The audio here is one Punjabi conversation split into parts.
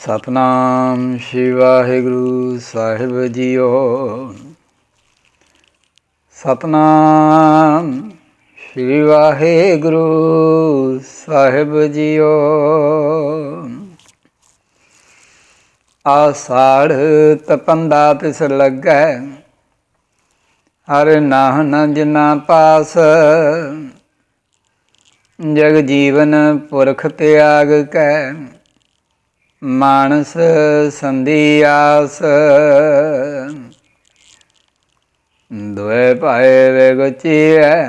ਸਤਨਾਮ ਸ਼੍ਰੀ ਵਾਹਿਗੁਰੂ ਸਾਹਿਬ ਜੀਓ। ਸਤਨਾਮ ਸ਼੍ਰੀ ਵਾਹਿਗੁਰੂ ਸਾਹਿਬ ਜੀਓ। ਆਸਾੜ ਤਪੰਦਾ ਤਿਸ ਲੱਗੈ, ਹਰ ਨਾਹਨ ਜਿਨਾ ਪਾਸ। ਜਗ ਜੀਵਨ ਪੁਰਖ ਤਿਆਗ ਕੈ ਮਾਨਸ ਸੰਧੀ ਦੁਇ ਪਾਏ ਵੇ ਗੁਚੀਐ,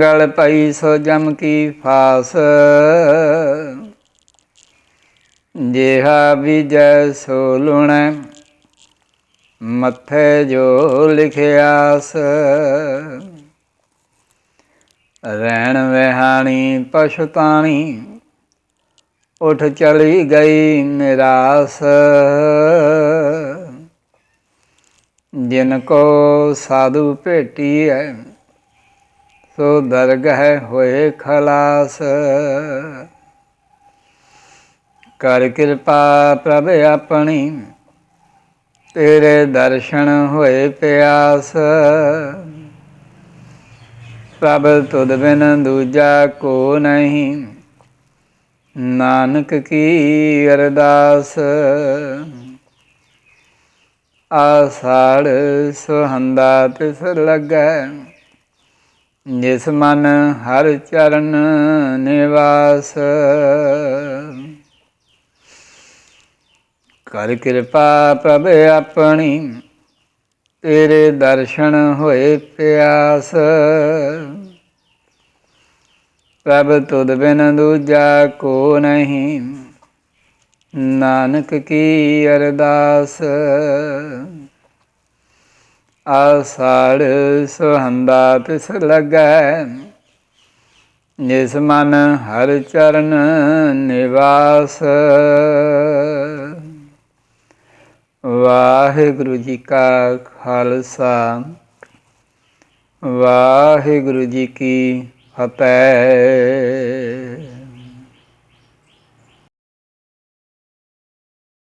ਗਲ ਪਈ ਸੋ ਜਮ ਕੀ ਫਾਸ। ਜਿਹਾ ਵਿਜੈ ਸੋ ਲੁਣੈ, ਮੱਥੇ ਜੋ ਲਿਖਿਆਸ ਰਹਿਣ ਵਿਹਾਣੀ ਪਛਤਾਣੀ ਉਠ ਚਲੀ ਗਈ ਨਿਰਾਸ। ਜਿਨ ਕੋ ਸਾਧੂ ਹੈ ਸੋ ਦਰਗਹਿ ਹੋਏ ਖਲਾਸ। ਕਰ ਕਿਰਪਾ ਪ੍ਰਭ ਆਪਣੀ, ਤੇਰੇ ਦਰਸ਼ਨ ਹੋਏ ਪਿਆਸ। ਪ੍ਰਭ ਤੁਧ ਬਿਨ ਦੂਜਾ ਕੋ ਨਹੀਂ ਨਾਨਕ ਕੀ ਅਰਦਾਸ? ਆਸਾੜ ਸੁਹੰਦਾ ਤਿਸ ਲੱਗੈ, ਜਿਸ ਮਨ ਹਰ ਚਰਨ ਨਿਵਾਸ। ਕਰ ਕਿਰਪਾ ਪ੍ਰਭ ਆਪਣੀ, ਤੇਰੇ ਦਰਸ਼ਨ ਹੋਏ ਪਿਆਸ। ਪ੍ਰਭ ਤੁਧ ਬਿਨ ਦੂਜਾ ਕੋ ਨਹੀਂ। ਨਾਨਕ ਕੀ ਅਰਦਾਸ? ਆਸਾੜ ਸੁਹੰਦਾ ਤਿਸ ਲੱਗੈ। ਜਿਸ ਮਨ ਹਰ ਚਰਨ ਨਿਵਾਸ। ਵਾਹਿਗੁਰੂ ਜੀ ਕਾ ਖਾਲਸਾ। ਵਾਹਿਗੁਰੂ ਜੀ ਕੀ ਫਤਿਹ